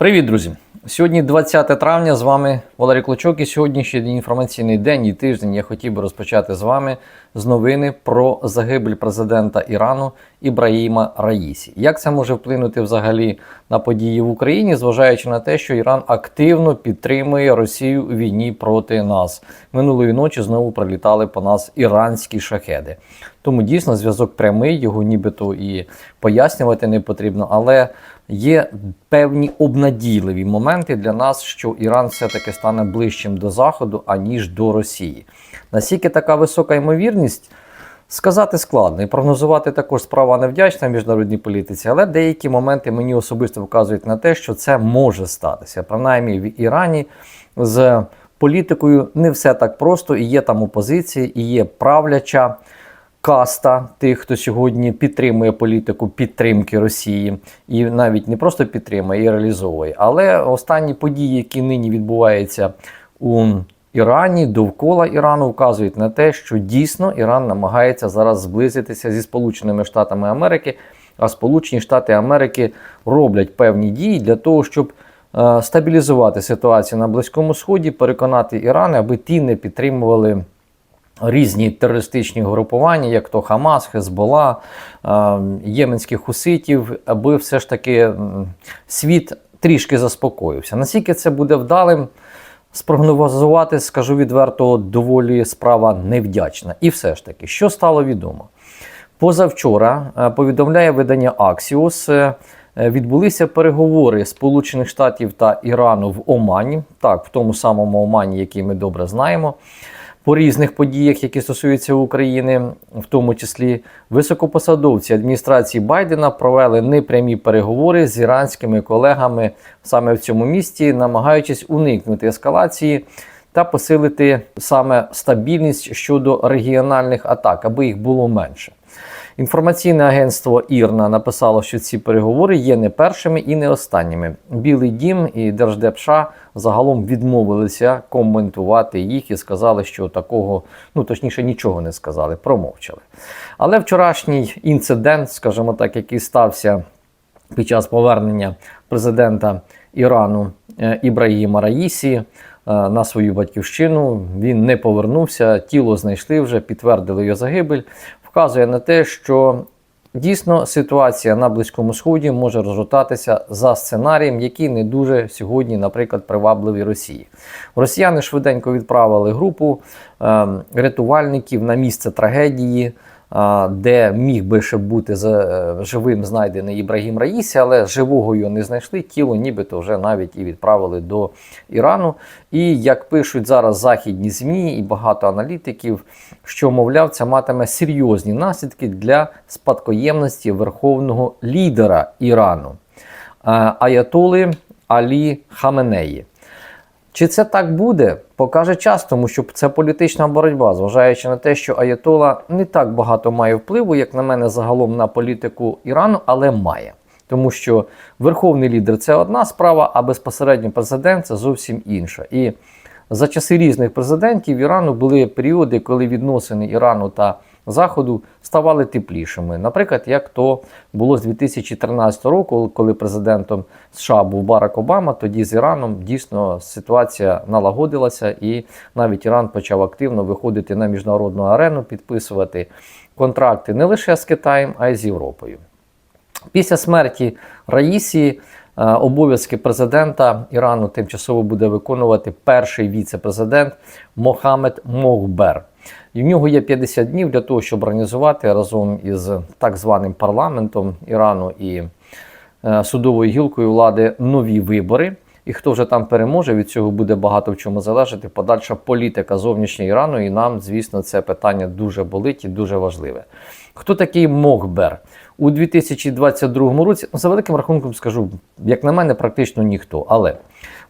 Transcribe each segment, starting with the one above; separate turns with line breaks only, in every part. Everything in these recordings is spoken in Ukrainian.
Привіт, друзі! Сьогодні 20 травня. З вами Валерій Клочок. І сьогоднішній інформаційний день і тиждень я хотів би розпочати з вами з новини про загибель президента Ірану Ібраїма Раїсі. Як це може вплинути взагалі на події в Україні, зважаючи на те, що Іран активно підтримує Росію у війні проти нас? Минулої ночі знову прилітали по нас іранські шахеди. Тому дійсно зв'язок прямий, його нібито і пояснювати не потрібно, але є певні обнадійливі моменти для нас, що Іран все-таки стане ближчим до Заходу, аніж до Росії. Наскільки така висока ймовірність? Сказати складно і прогнозувати також справа невдячна в міжнародній політиці, але деякі моменти мені особисто вказують на те, що це може статися. Принаймні в Ірані з політикою не все так просто, і є там опозиції, і є правляча каста тих, хто сьогодні підтримує політику підтримки Росії, і навіть не просто підтримує, і реалізовує. Але останні події, які нині відбуваються у Ірані, довкола Ірану, вказують на те, що дійсно Іран намагається зараз зблизитися зі Сполученими Штатами Америки. А Сполучені Штати Америки роблять певні дії для того, щоб е, стабілізувати ситуацію на Близькому Сході, переконати Іран, аби ті не підтримували різні терористичні групування, як то Хамас, Хезбола, е, єменських хуситів, аби все ж таки світ трішки заспокоївся. Наскільки це буде вдалим, спрогнозувати, скажу відверто, доволі справа невдячна. І все ж таки, що стало відомо? Позавчора е, повідомляє видання Axios, е, відбулися переговори Сполучених Штатів та Ірану в Омані, так, в тому самому Омані, який ми добре знаємо. По різних подіях, які стосуються України, в тому числі високопосадовці адміністрації Байдена провели непрямі переговори з іранськими колегами саме в цьому місті, намагаючись уникнути ескалації та посилити саме стабільність щодо регіональних атак, аби їх було менше. Інформаційне агентство Ірна написало, що ці переговори є не першими і не останніми. Білий дім і Держдепша загалом відмовилися коментувати їх і сказали, що такого, ну точніше, нічого не сказали, промовчали. Але вчорашній інцидент, скажімо так, який стався під час повернення президента Ірану е, Ібраїма Раїсі е, на свою батьківщину, він не повернувся, тіло знайшли вже, підтвердили його загибель вказує на те, що дійсно ситуація на Близькому Сході може розгортатися за сценарієм, який не дуже сьогодні, наприклад, привабливий Росії. Росіяни швиденько відправили групу е, рятувальників на місце трагедії. Де міг би ще бути е, живим знайдений Ібрагім Раїсі, але живого його не знайшли. Тіло нібито вже навіть і відправили до Ірану. І як пишуть зараз західні ЗМІ і багато аналітиків, що, мовляв, це матиме серйозні наслідки для спадкоємності верховного лідера Ірану Аятоли Алі Хаменеї. Чи це так буде, покаже час, тому що це політична боротьба, зважаючи на те, що Аятола не так багато має впливу, як на мене, загалом на політику Ірану, але має. Тому що верховний лідер це одна справа, а безпосередньо президент це зовсім інша. І за часи різних президентів Ірану були періоди, коли відносини Ірану та Заходу ставали теплішими. Наприклад, як то було з 2013 року, коли президентом США був Барак Обама, тоді з Іраном дійсно ситуація налагодилася, і навіть Іран почав активно виходити на міжнародну арену, підписувати контракти не лише з Китаєм, а й з Європою. Після смерті Раїсі е, обов'язки президента Ірану тимчасово буде виконувати перший віце-президент Мохамед Мохбер. І в нього є 50 днів для того, щоб організувати разом із так званим парламентом Ірану і е, судовою гілкою влади нові вибори. І хто вже там переможе, від цього буде багато в чому залежати. Подальша політика зовнішнього Ірану, і нам, звісно, це питання дуже болить і дуже важливе. Хто такий Мохбер? У 2022 році, ну, за великим рахунком скажу, як на мене, практично ніхто. Але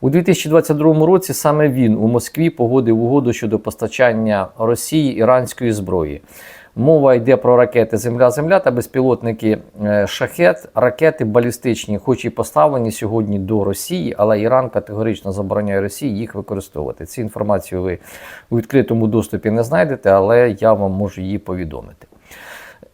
у 2022 році саме він у Москві погодив угоду щодо постачання Росії іранської зброї. Мова йде про ракети Земля-Земля та безпілотники е, шахет, ракети балістичні, хоч і поставлені сьогодні до Росії, але Іран категорично забороняє Росії їх використовувати. Цю інформацію ви у відкритому доступі не знайдете, але я вам можу її повідомити.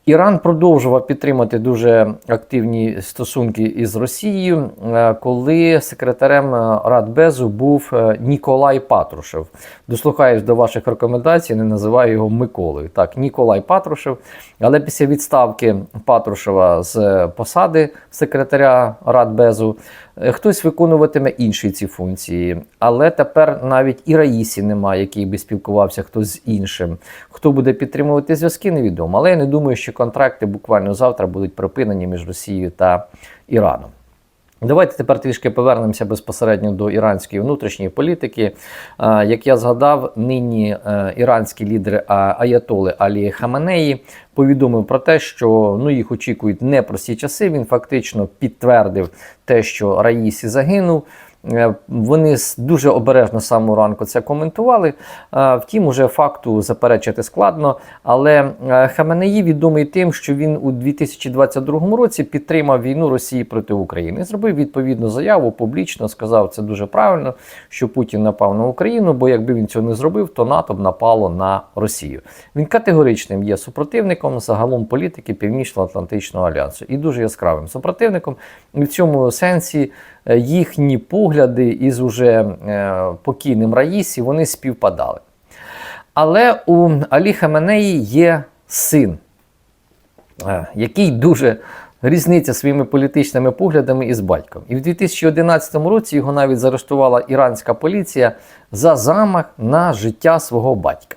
Іран продовжував підтримати дуже активні стосунки із Росією, е, коли секретарем е, Радбезу був е, Ніколай Патрушев. Дослухаюсь до ваших рекомендацій, не називаю його Миколою. Так, Ніколай Патрушев. Але після відставки Патрушева з посади секретаря Радбезу хтось виконуватиме інші ці функції. Але тепер навіть і Раїсі немає, який би спілкувався хтось з іншим. Хто буде підтримувати зв'язки, невідомо. Але я не думаю, що контракти буквально завтра будуть припинені між Росією та Іраном. Давайте тепер трішки повернемося безпосередньо до іранської внутрішньої політики. Е, Як я згадав, нині е, іранські лідери Аятоли Алі Хаменеї повідомив про те, що ну їх очікують непрості часи. Він фактично підтвердив те, що Раїсі загинув. Е, Вони дуже обережно з самого ранку це коментували. Е, Втім, уже факту заперечити складно. Але е, Хаменеї відомий тим, що він у 2022 році підтримав війну Росії проти України. Зробив відповідну заяву публічно, сказав це дуже правильно, що Путін напав на Україну, бо якби він цього не зробив, то НАТО б напало на Росію. Він категоричним є супротивником загалом політики Північно-Атлантичного альянсу і дуже яскравим супротивником. І в цьому сенсі їхні погляди із уже е, покійним Раїсі вони співпадали. Але у Алі Хаменеї є син, е, який дуже різниця своїми політичними поглядами із батьком. І в 2011 році його навіть заарештувала іранська поліція за замах на життя свого батька.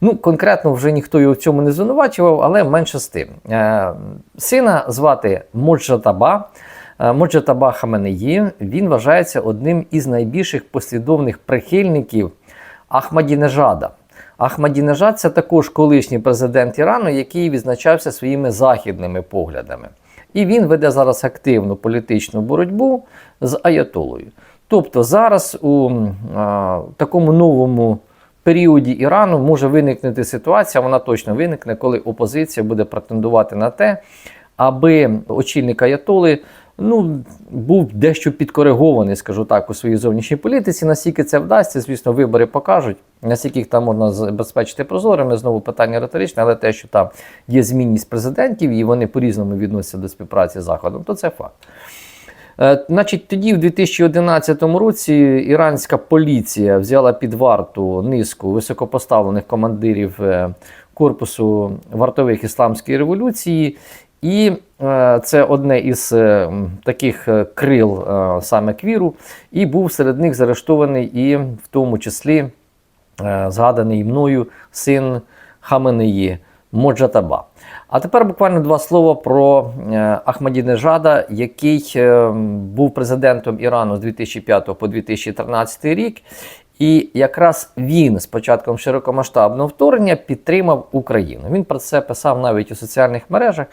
Ну, конкретно вже ніхто його в цьому не звинувачував, але менше з тим. Е, сина звати Моджатаба. Е, Моджатаба Хаменеї. Він вважається одним із найбільших послідовних прихильників Ахмадінежада. Ахмадінежад це також колишній президент Ірану, який відзначався своїми західними поглядами. І він веде зараз активну політичну боротьбу з Аятолою. Тобто зараз у а, такому новому періоді Ірану може виникнути ситуація, вона точно виникне, коли опозиція буде претендувати на те, аби очільник Аятоли ну, був дещо підкоригований, скажу так, у своїй зовнішній політиці. Наскільки це вдасться, звісно, вибори покажуть. Наскільки їх там можна забезпечити прозорими, знову питання риторичне, але те, що там є змінність президентів і вони по-різному відносяться до співпраці з Заходом, то це факт. Е, Значить, тоді, в 2011 році, іранська поліція взяла під варту низку високопоставлених командирів е, корпусу вартових ісламської революції. І е, це одне із е, таких е, крил саме квіру, і був серед них заарештований і в тому числі згаданий мною син Хаменеї Моджатаба. А тепер буквально два слова про Ахмадінежада, який був президентом Ірану з 2005 по 2013 рік. І якраз він з початком широкомасштабного вторгнення підтримав Україну. Він про це писав навіть у соціальних мережах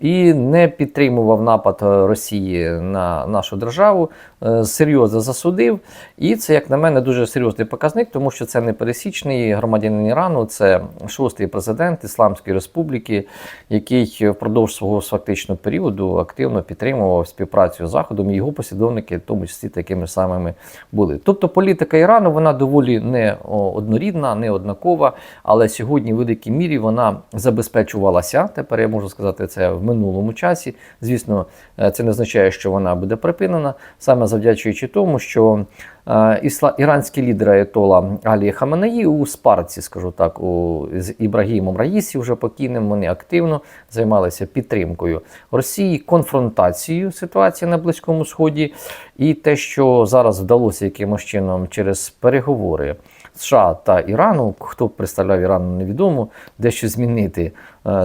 і не підтримував напад е, Росії на нашу державу, е, серйозно засудив. І це, як на мене, дуже серйозний показник, тому що це не пересічний громадянин Ірану, це шостий президент Ісламської Республіки, який впродовж свого фактичного періоду активно підтримував співпрацю з Заходом, його послідовники, в тому числі такими самими були. Тобто політика Ірану вона доволі не однорідна, не однакова, але сьогодні в великій мірі вона забезпечувалася. Тепер я можу сказати це в минулому часі. Звісно, е, це не означає, що вона буде припинена, саме завдячуючи тому, що е, іранські лідери Аятола Алі Хаменеї у спарці, скажу так, у, з Ібрагімом Раїсі, вже покійним, вони активно займалися підтримкою Росії, конфронтацією ситуації на Близькому Сході, і те, що зараз вдалося якимось чином через переговори. США та Ірану, хто представляв Іран, невідомо, дещо змінити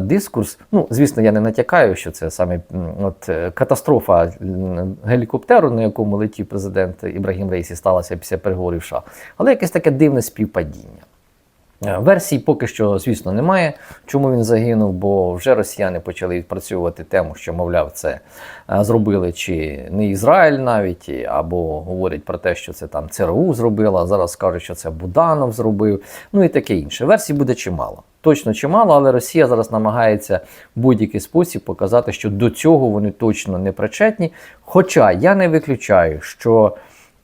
дискурс. Ну, звісно, я не натякаю, що це саме от, е, катастрофа гелікоптеру, на якому летів президент Ібрагім Рейсі, сталася після переговорів США. Але якесь таке дивне співпадіння. Е, Версій поки що, звісно, немає, чому він загинув, бо вже росіяни почали відпрацьовувати тему, що, мовляв, це е, зробили чи не Ізраїль навіть, або говорять про те, що це там ЦРУ зробило, а зараз кажуть, що це Буданов зробив, ну і таке інше. Версій буде чимало. Точно чимало, але Росія зараз намагається в будь-який спосіб показати, що до цього вони точно не причетні. Хоча я не виключаю, що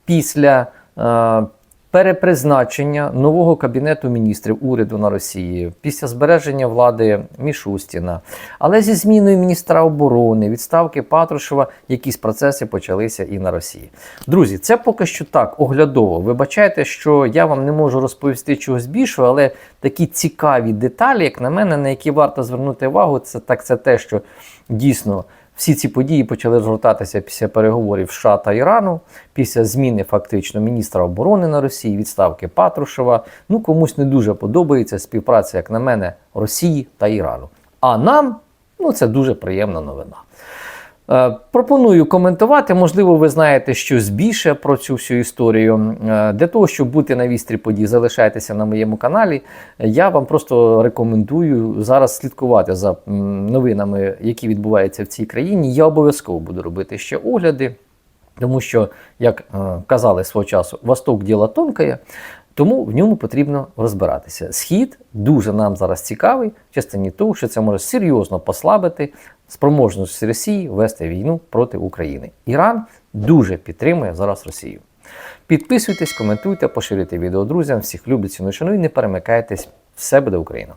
після е, перепризначення нового кабінету міністрів уряду на Росії після збереження влади Мішустіна, але зі зміною міністра оборони, відставки Патрушева, якісь процеси почалися і на Росії. Друзі, це поки що так оглядово. Вибачайте, що я вам не можу розповісти чогось більшого, але такі цікаві деталі, як на мене, на які варто звернути увагу, це так це те, що дійсно. Всі ці події почали розгортатися після переговорів США та Ірану, після зміни фактично міністра оборони на Росії, відставки Патрушева. Ну комусь не дуже подобається співпраця, як на мене, Росії та Ірану. А нам ну це дуже приємна новина. Е, Пропоную коментувати. Можливо, ви знаєте щось більше про цю всю історію. Е, Для того, щоб бути на вістрі подій, залишайтеся на моєму каналі. Я вам просто рекомендую зараз слідкувати за новинами, які відбуваються в цій країні. Я обов'язково буду робити ще огляди, тому що, як е, казали свого часу, Восток діло тонкає. Тому в ньому потрібно розбиратися. Схід дуже нам зараз цікавий частині того, що це може серйозно послабити спроможність Росії вести війну проти України. Іран дуже підтримує зараз Росію. Підписуйтесь, коментуйте, поширюйте відео друзям. Всіх люблять ціну шану і не перемикайтесь. Все буде Україна!